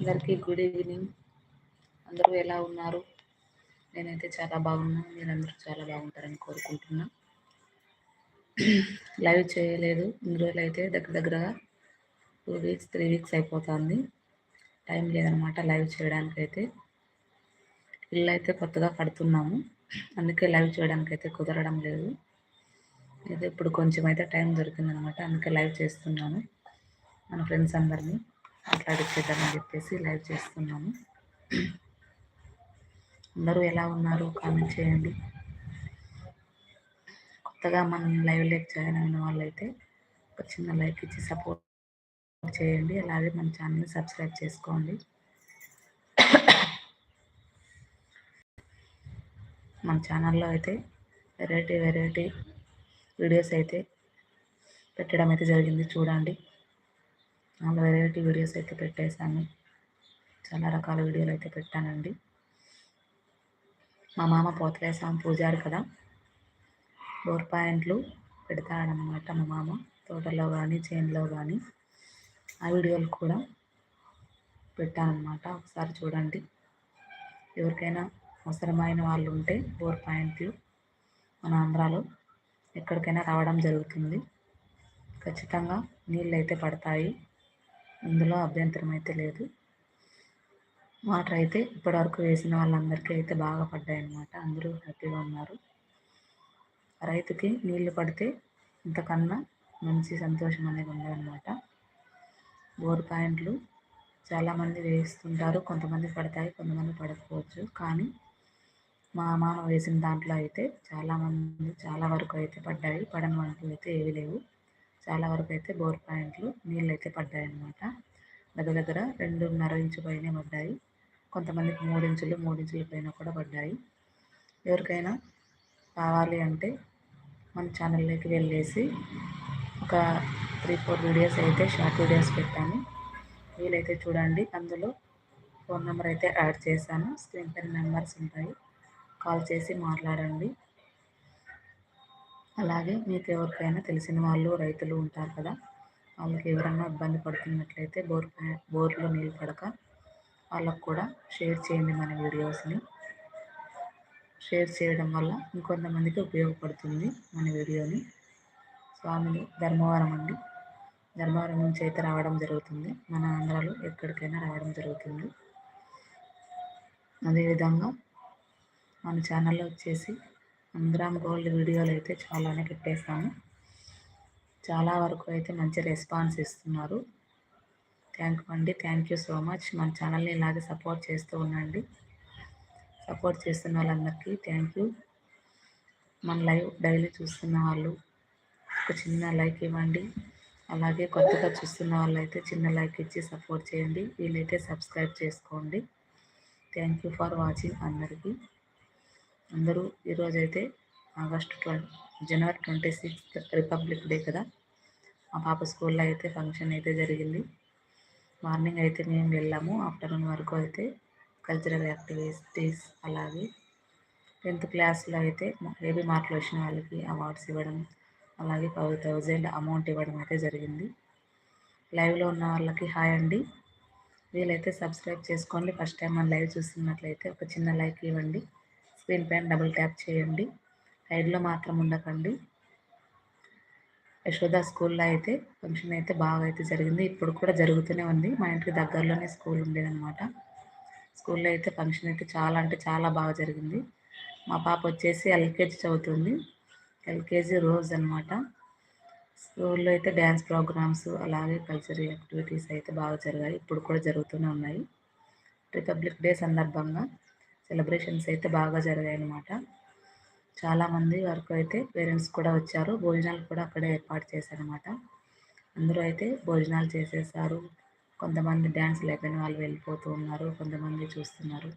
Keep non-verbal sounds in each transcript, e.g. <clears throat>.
అందరికీ good evening అందరూ ఎలా ఉన్నారు? నేనైతే చాలా బాగున్నాను మీరందరూ చాలా బాగుంటారని కోరుకుంటున్నా. <clears throat> లైవ్ చేయలేదు. ఇన్ని రోజులు అయితే దగ్గర దగ్గరగా టూ వీక్స్ త్రీ వీక్స్ అయిపోతుంది. టైం లేదనమాట లైవ్ చేయడానికి అయితే ఇల్లు అయితే కొత్తగా కడుతున్నాము. అందుకే లైవ్ చేయడానికి అయితే కుదరడం లేదు. అయితే ఇప్పుడు కొంచెం అయితే టైం దొరికిందనమాట అందుకే లైవ్ చేస్తున్నాను. మన ఫ్రెండ్స్ అందరినీ. మాట్లాడిచ్చేద్దామని చెప్పేసి లైవ్ చేస్తున్నాము. అందరూ ఎలా ఉన్నారు? కామెంట్ చేయండి. కొత్తగా మనం లైవ్ లైక్ జాయిన్ అయిన వాళ్ళైతే ఒక చిన్న లైక్ ఇచ్చి సపోర్ట్ చేయండి. అలాగే మన ఛానల్ని సబ్స్క్రైబ్ చేసుకోండి. మన ఛానల్లో అయితే వెరైటీ వెరైటీ వీడియోస్ అయితే పెట్టడం అయితే జరిగింది. చూడండి. చాలా వెరైటీ వీడియోస్ అయితే పెట్టేశాను. చాలా రకాల వీడియోలు అయితే పెట్టానండి. మా మామ పోతలేసాం పూజారు కదా. బోర్ పాయింట్లు పెడతాడనమాట మా మామ. తోటలో కానీ చేన్లో కానీ ఆ వీడియోలు కూడా పెట్టానమాట ఒకసారి చూడండి. ఎవరికైనా అవసరమైన వాళ్ళు ఉంటే బోర్ పాయింట్లు మన ఆంధ్రాలో ఎక్కడికైనా రావడం జరుగుతుంది. ఖచ్చితంగా నీళ్ళు అయితే పడతాయి. అందులో అభ్యంతరం అయితే లేదు. వాటర్ అయితే ఇప్పటివరకు వేసిన వాళ్ళందరికీ అయితే బాగా పడ్డాయి అన్నమాట అందరూ హ్యాపీగా ఉన్నారు. రైతుకి నీళ్ళు పడితే ఇంతకన్నా మంచి సంతోషం అనేది ఉండదన్నమాట. బోర్ పాయింట్లు చాలామంది వేస్తుంటారు. కొంతమంది పడతాయి కొంతమంది పడకపోవచ్చు. కానీ మా మామ వేసిన దాంట్లో అయితే చాలామంది చాలా వరకు అయితే పడ్డాయి. పడని వంటలు అయితే ఏవి లేవు. చాలా వరకు అయితే బోర్ పాయింట్లు నీళ్ళు అయితే పడ్డాయి అనమాట దగ్గర దగ్గర రెండున్నర ఇంచు పైన పడ్డాయి. కొంతమందికి మూడు ఇంచులు మూడు ఇంచుల పైన కూడా పడ్డాయి. ఎవరికైనా కావాలి అంటే మన ఛానల్లోకి వెళ్ళేసి ఒక త్రీ ఫోర్ వీడియోస్ అయితే షార్ట్ వీడియోస్ పెట్టాను. వీలైతే చూడండి. అందులో ఫోన్ నెంబర్ అయితే యాడ్ చేశాను. స్క్రీన్ పైన నెంబర్స్ ఉంటాయి. కాల్ చేసి మాట్లాడండి. అలాగే మీకు ఎవరికైనా తెలిసిన వాళ్ళు రైతులు ఉంటారు కదా వాళ్ళకి ఎవరన్నా ఇబ్బంది పడుతున్నట్లయితే బోర్ బోర్లో నీళ్ళు పడక వాళ్ళకు కూడా షేర్ చేయండి మన వీడియోస్ని. షేర్ చేయడం వల్ల ఇంకొంతమందికి ఉపయోగపడుతుంది మన వీడియోని. స్వామిని ధర్మవరం అండి. ధర్మవరం నుంచి అయితే రావడం జరుగుతుంది. మన ఆంధ్రాలో ఎక్కడికైనా రావడం జరుగుతుంది. అదేవిధంగా మన ఛానల్లో వచ్చేసి అందరం గోల్డ్ వీడియోలు అయితే చాలానే పెట్టేస్తాము చాలా వరకు అయితే మంచి రెస్పాన్స్ ఇస్తున్నారు. థ్యాంక్ యూ అండి. థ్యాంక్ యూ సో మచ్ మన ఛానల్ని ఇలాగే సపోర్ట్ చేస్తూ ఉండండి. సపోర్ట్ చేస్తున్న వాళ్ళందరికీ థ్యాంక్ యూ మన లైవ్ డైలీ చూస్తున్న వాళ్ళు ఒక చిన్న లైక్ ఇవ్వండి. అలాగే కొత్తగా చూస్తున్న వాళ్ళైతే చిన్న లైక్ ఇచ్చి సపోర్ట్ చేయండి. వీళ్ళైతే సబ్స్క్రైబ్ చేసుకోండి. థ్యాంక్ యూ ఫర్ వాచింగ్ అందరికీ. అందరూ ఈరోజైతే ఆగస్ట్ ట్వంటీ జనవరి ట్వంటీ సిక్స్త్ రిపబ్లిక్ డే కదా. మా పాప స్కూల్లో అయితే ఫంక్షన్ అయితే జరిగింది. మార్నింగ్ అయితే మేము వెళ్ళాము. ఆఫ్టర్నూన్ వరకు అయితే కల్చరల్ యాక్టివిటీస్ అలాగే టెన్త్ క్లాస్లో అయితే ఏబీ మార్కులు వచ్చిన వాళ్ళకి అవార్డ్స్ ఇవ్వడం అలాగే ఫైవ్ థౌజండ్ అమౌంట్ ఇవ్వడం అయితే జరిగింది. లైవ్లో ఉన్న వాళ్ళకి హాయ్ అండి. వీలైతే సబ్స్క్రైబ్ చేసుకోండి. ఫస్ట్ టైం మన లైవ్ చూస్తున్నట్లయితే ఒక చిన్న లైక్ ఇవ్వండి. స్క్రీన్ పైన డబుల్ ట్యాప్ చేయండి. సైడ్లో మాత్రం ఉండకండి. యశోద స్కూల్లో అయితే ఫంక్షన్ అయితే బాగా అయితే జరిగింది. ఇప్పుడు కూడా జరుగుతూనే ఉంది. మా ఇంటికి దగ్గరలోనే స్కూల్ ఉండేదన్నమాట. స్కూల్లో అయితే ఫంక్షన్ అయితే చాలా అంటే చాలా బాగా జరిగింది. మా పాప వచ్చేసి ఎల్కేజీ చదువుతుంది. ఎల్కేజీ రోజ్ అనమాట స్కూల్లో అయితే డ్యాన్స్ ప్రోగ్రామ్స్ అలాగే కల్చరల్ యాక్టివిటీస్ అయితే బాగా జరిగాయి. ఇప్పుడు కూడా జరుగుతూనే ఉన్నాయి. రిపబ్లిక్ డే సందర్భంగా సెలబ్రేషన్స్ అయితే బాగా జరిగాయి అన్నమాట చాలామంది వరకు అయితే పేరెంట్స్ కూడా వచ్చారు. భోజనాలు కూడా అక్కడే ఏర్పాటు చేశారనమాట అందరూ అయితే భోజనాలు చేసేసారు. కొంతమంది డ్యాన్స్ లేకపోయిన వాళ్ళు వెళ్ళిపోతూ ఉన్నారు. కొంతమంది చూస్తున్నారు.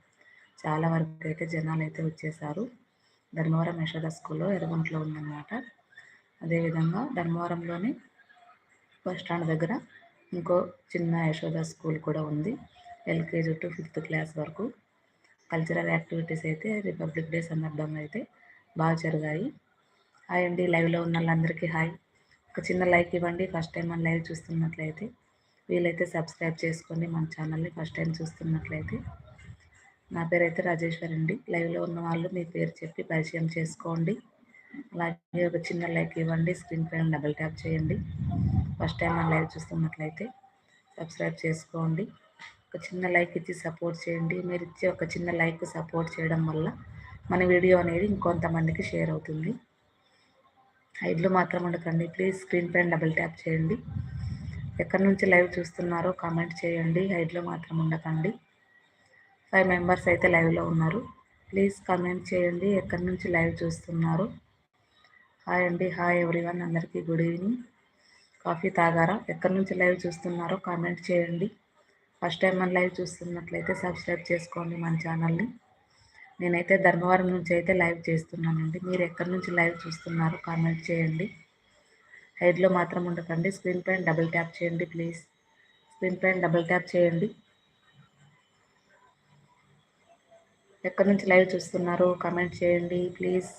చాలా వరకు అయితే జనాలు అయితే వచ్చేసారు. ధర్మవరం యశోద స్కూల్లో ఎర్రగుంట్లో ఉందన్నమాట. అదేవిధంగా ధర్మవరంలోని బస్ స్టాండ్ దగ్గర ఇంకో చిన్న యశోద స్కూల్ కూడా ఉంది. ఎల్కేజీ టు ఫిఫ్త్ క్లాస్ వరకు. కల్చరల్ యాక్టివిటీస్ అయితే రిపబ్లిక్ డే సందర్భంగా అయితే బాగా జరిగాయి. హాయ్ అండి లైవ్లో ఉన్న వాళ్ళందరికీ హాయ్ ఒక చిన్న లైక్ ఇవ్వండి. ఫస్ట్ టైం మన లైవ్ చూస్తున్నట్లయితే వీలైతే సబ్స్క్రైబ్ చేసుకోండి. మన ఛానల్ని ఫస్ట్ టైం చూస్తున్నట్లయితే. నా పేరు అయితే రాజేశ్వర్ అండి. లైవ్లో ఉన్న వాళ్ళు మీ పేరు చెప్పి పరిచయం చేసుకోండి. అలాగే ఒక చిన్న లైక్ ఇవ్వండి. స్క్రీన్ పైన డబుల్ ట్యాప్ చేయండి. ఫస్ట్ టైం మన లైవ్ చూస్తున్నట్లయితే సబ్స్క్రైబ్ చేసుకోండి. ఒక చిన్న లైక్ ఇచ్చి సపోర్ట్ చేయండి. మీరు ఇచ్చే ఒక చిన్న లైక్ సపోర్ట్ చేయడం వల్ల మన వీడియో అనేది ఇంకొంతమందికి షేర్ అవుతుంది. హైడ్లో మాత్రం ఉండకండి. ప్లీజ్ స్క్రీన్ పైన డబుల్ ట్యాప్ చేయండి. ఎక్కడి నుంచి లైవ్ చూస్తున్నారో కామెంట్ చేయండి. హైడ్లో మాత్రం ఉండకండి. ఫైవ్ మెంబర్స్ అయితే లైవ్లో ఉన్నారు. ప్లీజ్ కామెంట్ చేయండి. ఎక్కడి నుంచి లైవ్ చూస్తున్నారు. హాయ్ అండి. Hi everyone. అందరికీ గుడ్ ఈవినింగ్. కాఫీ తాగారా? ఎక్కడి నుంచి లైవ్ చూస్తున్నారో కామెంట్ చేయండి. ఫస్ట్ టైం మన లైవ్ చూస్తున్నట్లయితే సబ్స్క్రైబ్ చేసుకోండి మన ఛానల్ని. నేనైతే ధర్మవరం నుంచి అయితే లైవ్ చేస్తున్నానండి. మీరు ఎక్కడి నుంచి లైవ్ చూస్తున్నారు కామెంట్ చేయండి. హైడ్లో మాత్రం ఉండకండి. స్క్రీన్ పైన డబుల్ ట్యాప్ చేయండి ప్లీజ్. స్క్రీన్ పైన డబుల్ ట్యాప్ చేయండి. ఎక్కడి నుంచి లైవ్ చూస్తున్నారు కామెంట్ చేయండి ప్లీజ్.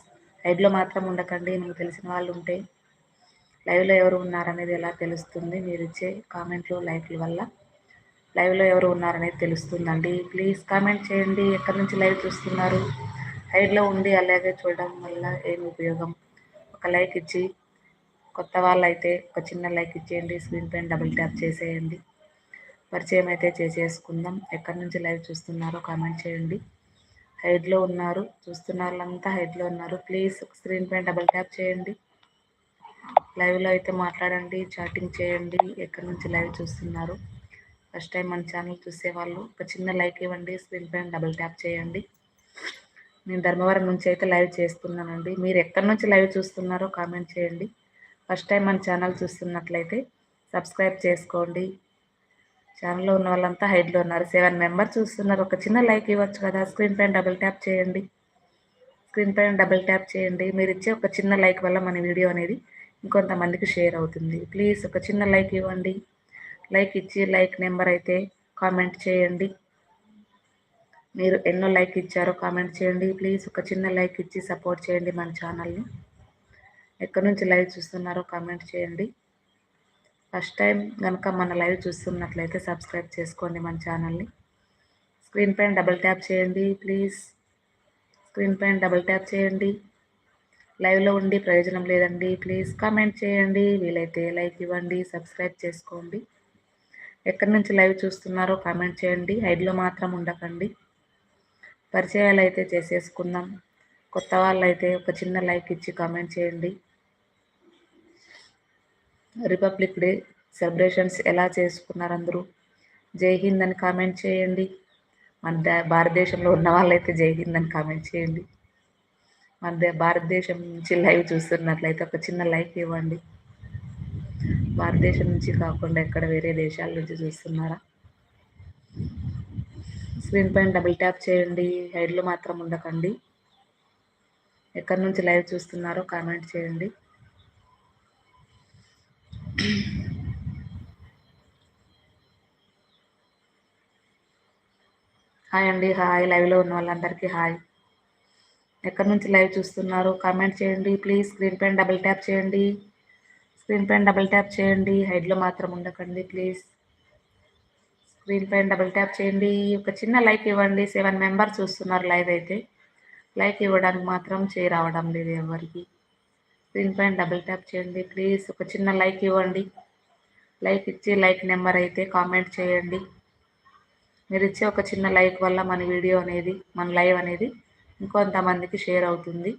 లైవ్లో మాత్రం ఉండకండి. మీకు తెలిసిన వాళ్ళు ఉంటే లైవ్లో ఎవరు ఉన్నారనేది ఎలా తెలుస్తుంది మీరు ఇచ్చే కామెంట్లు లైక్ల వల్ల. లైవ్లో ఎవరు ఉన్నారనేది తెలుస్తుందండి. ప్లీజ్ కామెంట్ చేయండి. ఎక్కడి నుంచి లైవ్ చూస్తున్నారు? హైడ్లో ఉండి అలాగే చూడడం వల్ల ఏమి ఉపయోగం? ఒక లైక్ ఇచ్చి కొత్త వాళ్ళు అయితే ఒక చిన్న లైక్ ఇచ్చేయండి. స్క్రీన్ పైన డబుల్ ట్యాప్ చేసేయండి. పరిచయం అయితే చేసేసుకుందాం. ఎక్కడి నుంచి లైవ్ చూస్తున్నారో కామెంట్ చేయండి. హైడ్లో ఉన్నారు. చూస్తున్న వాళ్ళంతా హైడ్లో ఉన్నారు. ప్లీజ్ స్క్రీన్ పైన డబుల్ ట్యాప్ చేయండి. లైవ్లో అయితే మాట్లాడండి. చాటింగ్ చేయండి. ఎక్కడి నుంచి లైవ్ చూస్తున్నారు? ఫస్ట్ టైం మన ఛానల్ చూసేవాళ్ళు. ఒక చిన్న లైక్ ఇవ్వండి స్క్రీన్ పైన డబుల్ ట్యాప్ చేయండి. నేను ధర్మవరం నుంచి అయితే లైవ్ చేస్తున్నానండి. మీరు ఎక్కడి నుంచి లైవ్ చూస్తున్నారో కామెంట్ చేయండి. ఫస్ట్ టైం మన ఛానల్ చూస్తున్నట్లయితే సబ్స్క్రైబ్ చేసుకోండి. ఛానల్లో ఉన్న వాళ్ళంతా హైడ్లో ఉన్నారు. సెవెన్ మెంబర్స్ చూస్తున్నారు. ఒక చిన్న లైక్ ఇవ్వచ్చు కదా స్క్రీన్ పైన డబుల్ ట్యాప్ చేయండి. స్క్రీన్ పైన డబుల్ ట్యాప్ చేయండి. మీరు ఇచ్చే ఒక చిన్న లైక్ వల్ల మన వీడియో అనేది ఇంకొంతమందికి షేర్ అవుతుంది. ప్లీజ్ ఒక చిన్న లైక్ ఇవ్వండి. లైక్ ఇచ్చి లైక్ నెంబర్ అయితే కామెంట్ చేయండి. మీరు ఎన్నో లైక్ ఇచ్చారో కామెంట్ చేయండి. ప్లీజ్ ఒక చిన్న లైక్ ఇచ్చి సపోర్ట్ చేయండి మన ఛానల్ని. ఎక్కడి నుంచి లైవ్ చూస్తున్నారో కామెంట్ చేయండి. ఫస్ట్ టైం కనుక మన లైవ్ చూస్తున్నట్లయితే సబ్స్క్రైబ్ చేసుకోండి మన ఛానల్ని. స్క్రీన్ పైన డబుల్ ట్యాప్ చేయండి ప్లీజ్. స్క్రీన్ పైన డబుల్ ట్యాప్ చేయండి. లైవ్లో ఉండి ప్రయోజనం లేదండి. ప్లీజ్ కామెంట్ చేయండి. వీలైతే లైక్ ఇవ్వండి సబ్స్క్రైబ్ చేసుకోండి. ఎక్కడి నుంచి లైవ్ చూస్తున్నారో కామెంట్ చేయండి. హైడ్లో మాత్రం ఉండకండి. పరిచయాలు అయితే చేసేసుకుందాం. కొత్త వాళ్ళు అయితే ఒక చిన్న లైక్ ఇచ్చి కామెంట్ చేయండి. రిపబ్లిక్ డే సెలబ్రేషన్స్ ఎలా చేసుకున్నారు అందరూ? జై హింద్ అని కామెంట్ చేయండి. మన భారతదేశంలో ఉన్న వాళ్ళైతే జై హింద్ అని కామెంట్ చేయండి. మన భారతదేశం నుంచి లైవ్ చూస్తున్నట్లయితే ఒక చిన్న లైక్ ఇవ్వండి. భారతదేశం నుంచి కాకుండా ఎక్కడ వేరే దేశాల నుంచి చూస్తున్నారా? స్క్రీన్ పైన డబుల్ ట్యాప్ చేయండి. హైడ్లో మాత్రం ఉండకండి. ఎక్కడి నుంచి లైవ్ చూస్తున్నారో కామెంట్ చేయండి. హాయ్ అండి. హాయ్. లైవ్లో ఉన్న వాళ్ళందరికీ హాయ్. ఎక్కడి నుంచి లైవ్ చూస్తున్నారు కామెంట్ చేయండి. ప్లీజ్ స్క్రీన్ పైన డబుల్ ట్యాప్ చేయండి. స్క్రీన్ పైన డబుల్ ట్యాప్ చేయండి. హైడ్లో మాత్రం ఉండకండి ప్లీజ్. స్క్రీన్ పైన డబుల్ ట్యాప్ చేయండి. ఒక చిన్న లైక్ ఇవ్వండి. సెవెన్ మెంబర్స్ చూస్తున్నారు లైవ్ అయితే. లైక్ ఇవ్వడానికి మాత్రం చేయరావడం లేదు ఎవరికి. స్క్రీన్ పైన డబుల్ ట్యాప్ చేయండి ప్లీజ్. ఒక చిన్న లైక్ ఇవ్వండి. లైక్ ఇచ్చి లైక్ నెంబర్ అయితే కామెంట్ చేయండి. మీరు ఇచ్చే ఒక చిన్న లైక్ వల్ల మన వీడియో అనేది మన లైవ్ అనేది ఇంకొంతమందికి షేర్ అవుతుంది.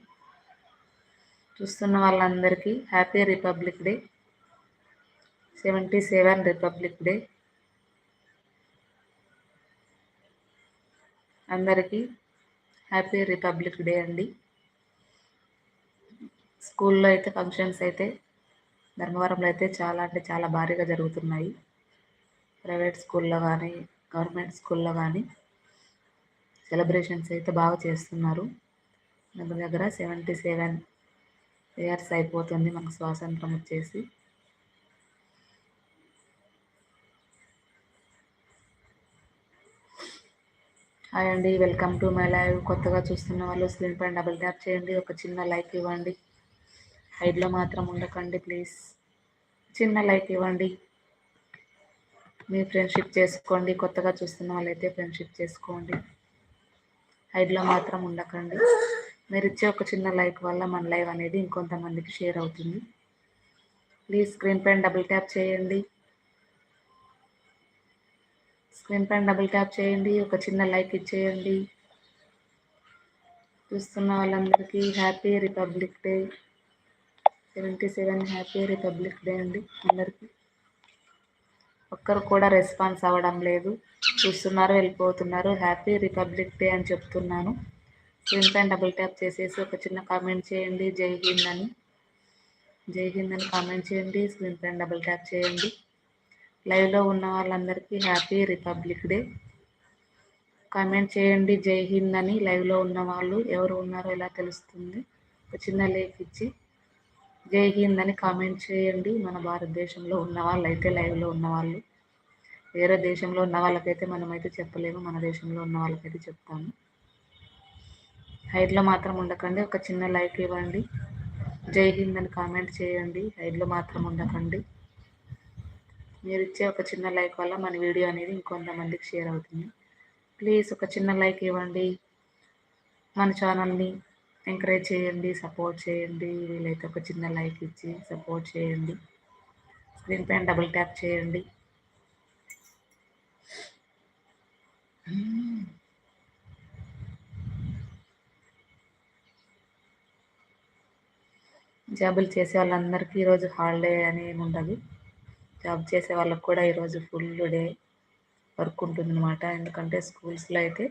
చూస్తున్న వాళ్ళందరికీ happy republic day seventy seven republic day. అందరికీ హ్యాపీ రిపబ్లిక్ డే అండి. స్కూల్లో అయితే ఫంక్షన్స్ అయితే ధర్మవరంలో అయితే చాలా అంటే చాలా భారీగా జరుగుతున్నాయి. ప్రైవేట్ స్కూల్లో కానీ గవర్నమెంట్ స్కూల్లో కానీ సెలబ్రేషన్స్ అయితే బాగా చేస్తున్నారు. దగ్గర దగ్గర సెవెంటీ సెవెన్ ఇయర్స్ అయిపోతుంది మనకు స్వాతంత్రం వచ్చేసి. హాయ్ అండి వెల్కమ్ టు మై లైవ్. కొత్తగా చూస్తున్న వాళ్ళు స్క్రీన్ పైన డబుల్ ట్యాప్ చేయండి ఒక చిన్న లైక్ ఇవ్వండి. హైడ్లో మాత్రం ఉండకండి ప్లీజ్. చిన్న లైక్ ఇవ్వండి. మీ ఫ్రెండ్షిప్ చేసుకోండి కొత్తగా చూస్తున్న వాళ్ళైతే ఫ్రెండ్షిప్ చేసుకోండి. హైడ్లో మాత్రం ఉండకండి. మీరు ఇచ్చే ఒక చిన్న లైక్ వల్ల మన లైవ్ అనేది ఇంకొంతమందికి షేర్ అవుతుంది. ప్లీజ్ స్క్రీన్ పైన డబుల్ ట్యాప్ చేయండి. స్క్రీన్ పైన డబుల్ ట్యాప్ చేయండి. ఒక చిన్న లైక్ ఇచ్చేయండి. చూస్తున్న వాళ్ళందరికీ happy republic day. Seventy seven happy republic day అండి అందరికీ. ఒక్కరు కూడా రెస్పాన్స్ అవ్వడం లేదు. చూస్తున్నారు వెళ్ళిపోతున్నారు. హ్యాపీ రిపబ్లిక్ డే అని చెప్తున్నాను. స్క్రీన్ పైన డబుల్ ట్యాప్ చేసేసి ఒక చిన్న కామెంట్ చేయండి. జై హింద్ అని. జై హింద్ అని కామెంట్ చేయండి. స్క్రీన్ పైన డబుల్ ట్యాప్ చేయండి. లైవ్లో ఉన్న వాళ్ళందరికీ హ్యాపీ రిపబ్లిక్ డే. కామెంట్ చేయండి. జై హింద్ అని. లైవ్లో ఉన్న వాళ్ళు ఎవరు ఉన్నారో ఎలా తెలుస్తుంది? ఒక చిన్న లేఖ ఇచ్చి జై హింద్ అని కామెంట్ చేయండి. మన భారతదేశంలో ఉన్న వాళ్ళు అయితే లైవ్లో ఉన్నవాళ్ళు వేరే దేశంలో ఉన్న వాళ్ళకైతే మనమైతే చెప్పలేము. మన దేశంలో ఉన్న వాళ్ళకైతే చెప్తాము. హైడ్లో మాత్రం ఉండకండి. ఒక చిన్న లైక్ ఇవ్వండి. జై హింద్ అని కామెంట్ చేయండి. హైడ్లో మాత్రం ఉండకండి. మీరు ఇచ్చే ఒక చిన్న లైక్ వల్ల మన వీడియో అనేది ఇంకొంతమందికి షేర్ అవుతుంది. ప్లీజ్ ఒక చిన్న లైక్ ఇవ్వండి. మన ఛానల్ని ఎంకరేజ్ చేయండి సపోర్ట్ చేయండి. వీలైతే ఒక చిన్న లైక్ ఇచ్చి సపోర్ట్ చేయండి. స్క్రీన్ పైన డబుల్ ట్యాప్ చేయండి. జాబులు చేసే వాళ్ళందరికీ ఈరోజు హాలిడే అని ఏమి ఉండదు. జాబ్ చేసే వాళ్ళకి కూడా ఈరోజు ఫుల్ డే వర్క్ ఉంటుంది అనమాట ఎందుకంటే స్కూల్స్లో అయితే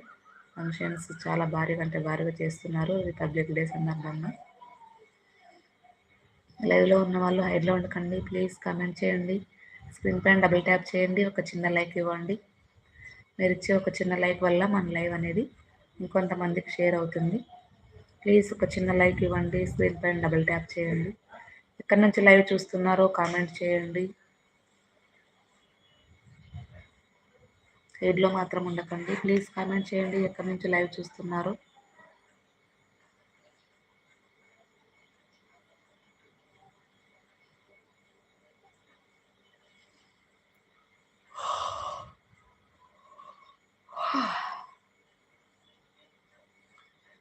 ఫంక్షన్స్ చాలా భారీగా అంటే భారీగా చేస్తున్నారు. రిపబ్లిక్ డే సందర్భంగా. లైవ్లో ఉన్న వాళ్ళు హైడ్లో ఉండకండి. ప్లీజ్ కమెంట్ చేయండి. స్క్రీన్ పైన డబుల్ ట్యాప్ చేయండి. ఒక చిన్న లైక్ ఇవ్వండి. మీరు ఇచ్చే ఒక చిన్న లైక్ వల్ల మన లైవ్ అనేది ఇంకొంతమందికి షేర్ అవుతుంది. ప్లీజ్ ఒక చిన్న లైక్ ఇవ్వండి స్క్రీన్ పైన డబుల్ ట్యాప్ చేయండి. ఎక్కడి నుంచి లైవ్ చూస్తున్నారో కామెంట్ చేయండి. సైడ్లో మాత్రం ఉండకండి. ప్లీజ్ కామెంట్ చేయండి ఎక్కడి నుంచి లైవ్ చూస్తున్నారు. <sighs> <sighs> <sighs>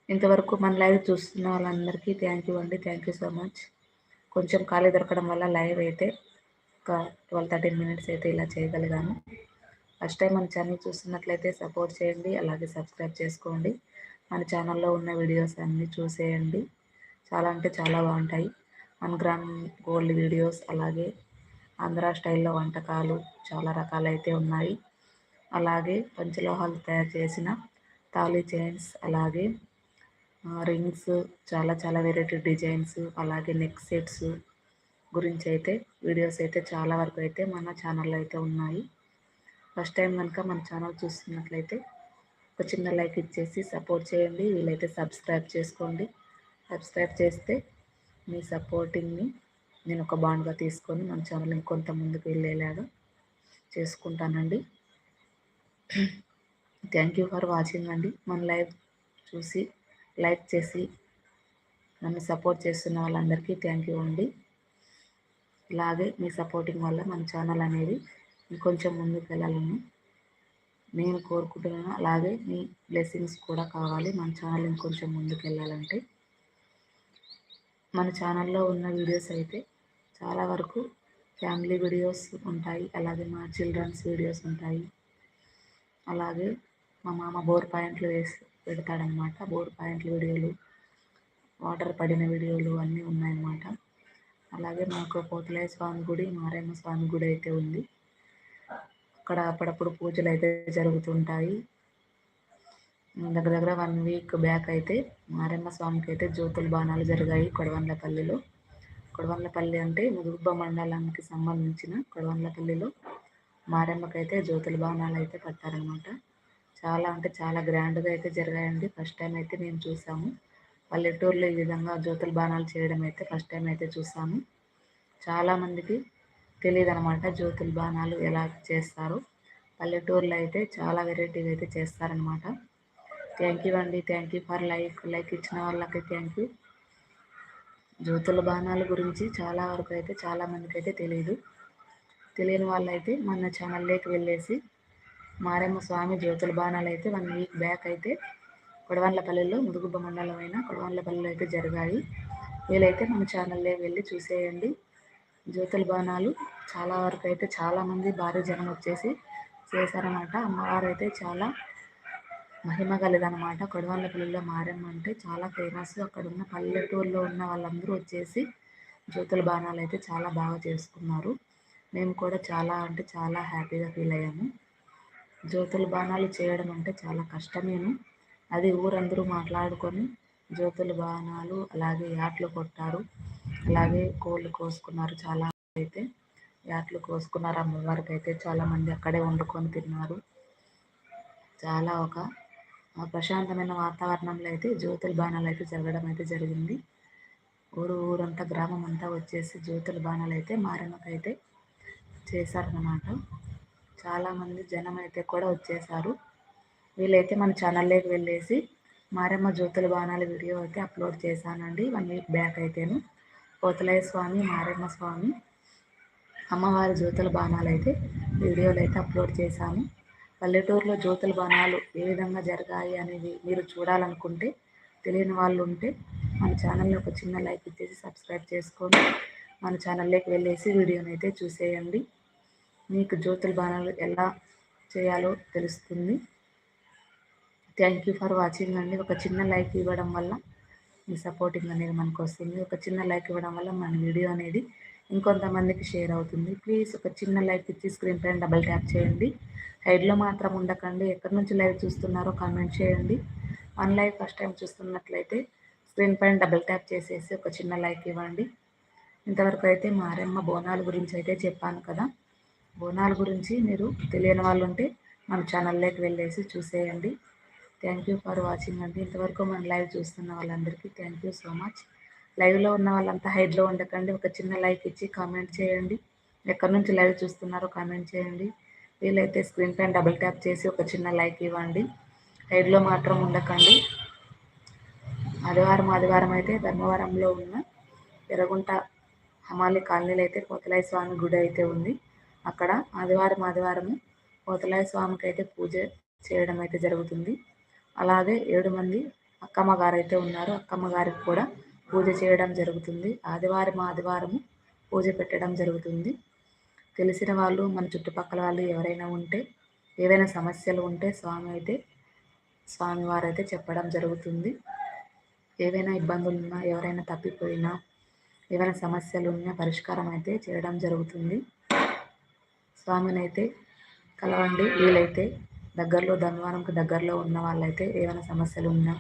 ఇంతవరకు మన లైవ్ చూస్తున్న వాళ్ళందరికీ థ్యాంక్ యూ అండి. Thank you so much. కొంచెం ఖాళీ దొరకడం వల్ల లైవ్ అయితే ఒక ట్వెల్వ్ థర్టీన్ మినిట్స్ అయితే ఇలా చేయగలిగాను. ఫస్ట్ టైం మన ఛానల్ చూస్తున్నట్లయితే సపోర్ట్ చేయండి అలాగే సబ్స్క్రైబ్ చేసుకోండి. మన ఛానల్లో ఉన్న వీడియోస్ అన్నీ చూసేయండి. చాలా అంటే చాలా బాగుంటాయి. వన్ గ్రామ్ గోల్డ్ వీడియోస్ అలాగే ఆంధ్ర స్టైల్లో వంటకాలు చాలా రకాలైతే ఉన్నాయి. అలాగే పంచలోహాలు తయారు చేసిన తాళీ చైన్స్ అలాగే రింగ్స్ చాలా చాలా వెరైటీ డిజైన్స్ అలాగే నెక్ సెట్స్ గురించి అయితే వీడియోస్ అయితే చాలా వరకు అయితే మన ఛానల్లో అయితే ఉన్నాయి. ఫస్ట్ టైం కనుక మన ఛానల్ చూస్తున్నట్లయితే ఒక చిన్న లైక్ ఇచ్చేసి సపోర్ట్ చేయండి. వీలైతే సబ్స్క్రైబ్ చేసుకోండి. సబ్స్క్రైబ్ చేస్తే మీ సపోర్టింగ్ని నేను ఒక బాండ్గా తీసుకొని మన ఛానల్ ఇంకొంత ముందుకు వెళ్ళేలాగా చేసుకుంటానండి. థ్యాంక్ యూ ఫర్ వాచింగ్ అండి. మన లైవ్ చూసి లైక్ చేసి నన్ను సపోర్ట్ చేస్తున్న వాళ్ళందరికీ థ్యాంక్ యూ అండి. ఇలాగే మీ సపోర్టింగ్ వల్ల మన ఛానల్ అనేది ఇంకొంచెం ముందుకు వెళ్ళాలని నేను కోరుకుంటున్నాను. అలాగే మీ బ్లెస్సింగ్స్ కూడా కావాలి మన ఛానల్ ఇంకొంచెం ముందుకు వెళ్ళాలంటే. మన ఛానల్లో ఉన్న వీడియోస్ అయితే చాలా వరకు ఫ్యామిలీ వీడియోస్ ఉంటాయి అలాగే మా చిల్డ్రన్స్ వీడియోస్ ఉంటాయి. అలాగే మా మామ బోర్ పాయింట్లు వేసి పెడతాడనమాట. బోర్ పాయింట్ల వీడియోలు వాటర్ పడిన వీడియోలు అన్నీ ఉన్నాయన్నమాట. అలాగే మాకు పోతలయ్య స్వామి గుడి మారేమ్మ స్వామి గుడి అయితే ఉంది. అక్కడ అప్పుడప్పుడు పూజలు అయితే జరుగుతుంటాయి. దగ్గర దగ్గర వన్ వీక్ బ్యాక్ అయితే మారేమ్మ స్వామికి అయితే జ్యోతుల బాణాలు జరిగాయి కొడవన్లపల్లిలో. కొడవన్లపల్లి అంటే ముదుగుబ్బ మండలానికి సంబంధించిన కొడవన్లపల్లిలో మారెమ్మకి అయితే జ్యోతుల బాణాలు అయితే కట్టారనమాట చాలా అంటే చాలా గ్రాండ్గా అయితే జరిగాయండి. ఫస్ట్ టైం అయితే మేము చూసాము. పల్లెటూరులో ఈ విధంగా జ్యోతుల బాణాలు చేయడం అయితే ఫస్ట్ టైం అయితే చూసాము. చాలామందికి తెలియదు అనమాట జ్యోతుల బాణాలు ఎలా చేస్తారు. పల్లెటూరులో అయితే చాలా వెరైటీగా అయితే చేస్తారనమాట థ్యాంక్ యూ అండి. Thank you for like like ఇచ్చిన వాళ్ళకి థ్యాంక్ యూ. జ్యోతుల బాణాల గురించి చాలా వరకు అయితే చాలామందికి అయితే తెలియదు తెలియని వాళ్ళైతే మన ఛానల్లోకి వెళ్ళేసి మారేమ్మ స్వామి జ్యోతుల బాణాలు అయితే వన్ వీక్ బ్యాక్ అయితే కొడవన్లపల్లిలో ముదుగుబ్బ మండలమైన కొడవన్లపల్లిలో అయితే జరిగాయి. వీలైతే మన ఛానల్లో వెళ్ళి చూసేయండి. జ్యోతుల బాణాలు చాలా వరకు అయితే చాలామంది భారీ జనం వచ్చేసి చేశారన్నమాట. అమ్మవారు అయితే చాలా మహిమ కలదనమాట కొడవండ్లపల్లిలో మారమ్మ అంటే చాలా ఫేమస్ అక్కడ ఉన్న పల్లెటూరులో ఉన్న వాళ్ళందరూ వచ్చేసి జ్యోతుల బాణాలు అయితే చాలా బాగా చేసుకున్నారు. మేము కూడా చాలా అంటే చాలా హ్యాపీగా ఫీల్ అయ్యాము. జ్యోతుల బాణాలు చేయడం అంటే చాలా కష్టమేను. అది ఊరందరూ మాట్లాడుకొని జ్యోతుల బాణాలు అలాగే యాట్లు కొట్టారు. అలాగే కోళ్ళు కోసుకున్నారు చాలా అయితే యాట్లు కోసుకున్నారు అమ్మవారికి అయితే చాలామంది అక్కడే వండుకొని తిన్నారు. చాలా ఒక ప్రశాంతమైన వాతావరణంలో అయితే జ్యోతుల బాణాలు అయితే జరగడం అయితే జరిగింది. ఊరు ఊరంతా గ్రామం అంతా వచ్చేసి జ్యోతుల బాణాలు అయితే మారమ్మకైతే చేశారన్నమాట. చాలామంది జనం అయితే కూడా వచ్చేసారు. వీలైతే మన ఛానల్లోకి వెళ్ళేసి మారమ్మ జ్యోతుల బాణాల వీడియో అయితే అప్లోడ్ చేశానండి. వన్ వీక్ బ్యాక్ అయితేను. పోతలయ్య స్వామి మారమ్మ స్వామి అమ్మవారి జ్యోతుల బాణాలు అయితే వీడియోలు అయితే అప్లోడ్ చేశాను. పల్లెటూరులో జ్యోతుల బాణాలు ఏ విధంగా జరగాయి అనేది మీరు చూడాలనుకుంటే తెలియని వాళ్ళు ఉంటే మన ఛానల్ని ఒక చిన్న లైక్ ఇచ్చేసి సబ్స్క్రైబ్ చేసుకొని మన ఛానల్లోకి వెళ్ళేసి వీడియోని అయితే చూసేయండి. మీకు జ్యోతుల బాణాలు ఎలా చేయాలో తెలుస్తుంది. థ్యాంక్ యూ ఫర్ వాచింగ్ అండి. ఒక చిన్న లైక్ ఇవ్వడం వల్ల మీ సపోర్టింగ్ అనేది మనకు వస్తుంది. ఒక చిన్న లైక్ ఇవ్వడం వల్ల మన వీడియో అనేది ఇంకొంతమందికి షేర్ అవుతుంది. ప్లీజ్ ఒక చిన్న లైక్ ఇచ్చి స్క్రీన్ పైన డబల్ ట్యాప్ చేయండి. హైడ్లో మాత్రం ఉండకండి. ఎక్కడి నుంచి లైవ్ చూస్తున్నారో కామెంట్ చేయండి. వన్ లైవ్ ఫస్ట్ టైం చూస్తున్నట్లయితే స్క్రీన్ పైన డబల్ ట్యాప్ చేసేసి ఒక చిన్న లైక్ ఇవ్వండి. ఇంతవరకు అయితే మారెమ్మ బోనాల గురించి అయితే చెప్పాను కదా. బోనాల గురించి మీరు తెలియని వాళ్ళు ఉంటే మన ఛానల్లోకి వెళ్ళేసి చూసేయండి. థ్యాంక్ యూ ఫర్ వాచింగ్ అండి. ఇంతవరకు మన లైవ్ చూస్తున్న వాళ్ళందరికీ థ్యాంక్ యూ సో మచ్ లైవ్లో ఉన్న వాళ్ళంతా హైడ్లో ఉండకండి. ఒక చిన్న లైక్ ఇచ్చి కామెంట్ చేయండి. ఎక్కడి నుంచి లైవ్ చూస్తున్నారో కామెంట్ చేయండి. వీలైతే స్క్రీన్ పైన డబుల్ ట్యాప్ చేసి ఒక చిన్న లైక్ ఇవ్వండి. హైడ్లో మాత్రం ఉండకండి. ఆదివారం ఆదివారం అయితే ధర్మవరంలో ఉన్న ఎర్రగుంట హమాలి కాలనీలో అయితే కోతలాయ స్వామి గుడి అయితే ఉంది. అక్కడ ఆదివారం ఆదివారము పోతలాయ స్వామికి అయితే పూజ చేయడం అయితే జరుగుతుంది. అలాగే ఏడు మంది అక్కమ్మ గారు అయితే ఉన్నారు. అక్కమ్మ గారికి కూడా పూజ చేయడం జరుగుతుంది. ఆదివారం ఆదివారము పూజ పెట్టడం జరుగుతుంది. తెలిసిన వాళ్ళు మన చుట్టుపక్కల వాళ్ళు ఎవరైనా ఉంటే ఏవైనా సమస్యలు ఉంటే స్వామి అయితే స్వామివారు అయితే చెప్పడం జరుగుతుంది. ఏవైనా ఇబ్బందులు ఉన్నా ఎవరైనా తప్పిపోయినా ఏవైనా సమస్యలు ఉన్నా పరిష్కారం అయితే చేయడం జరుగుతుంది. స్వామిని అయితే కలవండి. వీలైతే దగ్గరలో ధన్వానంకి దగ్గరలో ఉన్న వాళ్ళైతే ఏమైనా సమస్యలు ఉన్నా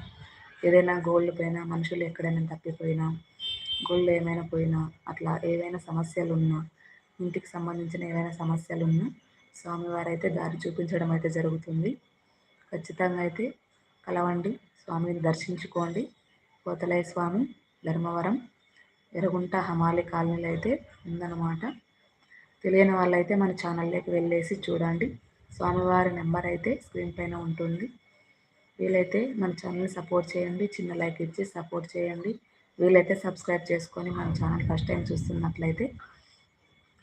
ఏదైనా గోల్డ్ పోయినా మనుషులు ఎక్కడైనా తప్పిపోయినా గోల్డ్ ఏమైనా పోయినా అట్లా ఏవైనా సమస్యలు ఉన్నా ఇంటికి సంబంధించిన ఏవైనా సమస్యలు ఉన్నా స్వామివారు అయితే దారి చూపించడం అయితే జరుగుతుంది. ఖచ్చితంగా అయితే కలవండి. స్వామిని దర్శించుకోండి. కోతలయ స్వామి ధర్మవరం ఎరగుంట హమాలి కాలనీలో అయితే ఉందన్నమాట. తెలియని వాళ్ళైతే మన ఛానల్లోకి వెళ్ళేసి చూడండి. స్వామివారి నెంబర్ అయితే స్క్రీన్ పైన ఉంటుంది. వీలైతే మన ఛానల్ని సపోర్ట్ చేయండి. చిన్న లైక్ ఇచ్చి సపోర్ట్ చేయండి. వీలైతే సబ్స్క్రైబ్ చేసుకొని మన ఛానల్ ఫస్ట్ టైం చూస్తున్నట్లయితే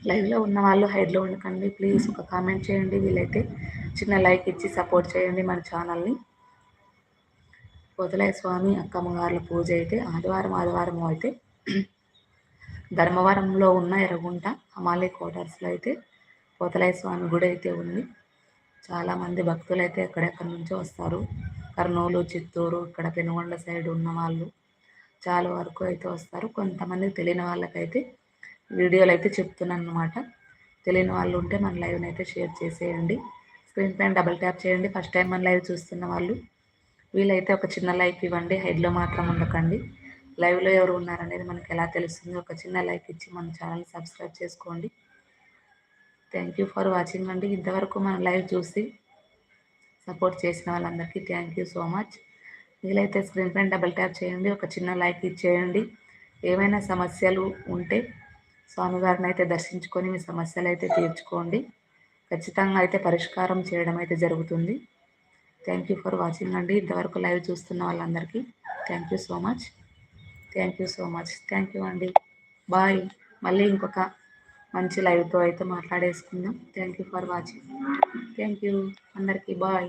లైవ్లో ఉన్న వాళ్ళు హైడ్లో ఉండకండి. ప్లీజ్ ఒక కామెంట్ చేయండి. వీలైతే చిన్న లైక్ ఇచ్చి సపోర్ట్ చేయండి మన ఛానల్ని. పొదలయ్య స్వామి అక్కమ్మగారుల పూజ అయితే ఆదివారం ఆదివారం అయితే ధర్మవరంలో ఉన్న ఎర్రగుంట హమాలీ క్వార్టర్స్లో అయితే పోతలయ్య స్వామి గుడి అయితే ఉంది. చాలామంది భక్తులు అయితే ఎక్కడెక్కడి నుంచో వస్తారు. కర్నూలు చిత్తూరు ఇక్కడ పెనుగొండ సైడ్ ఉన్న వాళ్ళు చాలా వరకు అయితే వస్తారు. కొంతమంది తెలియని వాళ్ళకైతే వీడియోలు అయితే చెప్తున్నాను అనమాట తెలియని వాళ్ళు ఉంటే మన లైవ్ని అయితే షేర్ చేసేయండి. స్క్రీన్ పైన డబల్ ట్యాప్ చేయండి. ఫస్ట్ టైం మన లైవ్ చూస్తున్న వాళ్ళు వీలైతే ఒక చిన్న లైక్ ఇవ్వండి. హెడ్లో మాత్రం ఉండకండి. లైవ్లో ఎవరు ఉన్నారనేది మనకు ఎలా తెలుస్తుంది. ఒక చిన్న లైక్ ఇచ్చి మన ఛానల్ సబ్స్క్రైబ్ చేసుకోండి. థ్యాంక్ యూ ఫర్ వాచింగ్ అండి. ఇంతవరకు మన లైవ్ చూసి సపోర్ట్ చేసిన వాళ్ళందరికీ థ్యాంక్ యూ సో మచ్ వీలైతే స్క్రీన్ పైన డబల్ ట్యాప్ చేయండి. ఒక చిన్న లైక్ ఇచ్చేయండి. ఏమైనా సమస్యలు ఉంటే స్వామివారిని అయితే దర్శించుకొని మీ సమస్యలు అయితే తీర్చుకోండి. ఖచ్చితంగా అయితే పరిష్కారం చేయడం అయితే జరుగుతుంది. థ్యాంక్ యూ ఫర్ వాచింగ్ అండి. ఇంతవరకు లైవ్ చూస్తున్న వాళ్ళందరికీ thank you so much thank you so much thank you అండి బాయ్ మళ్ళీ ఇంకొక మంచి లైవ్తో అయితే మాట్లాడేసుకుందాం. Thank you for watching thank you అందరికీ బాయ్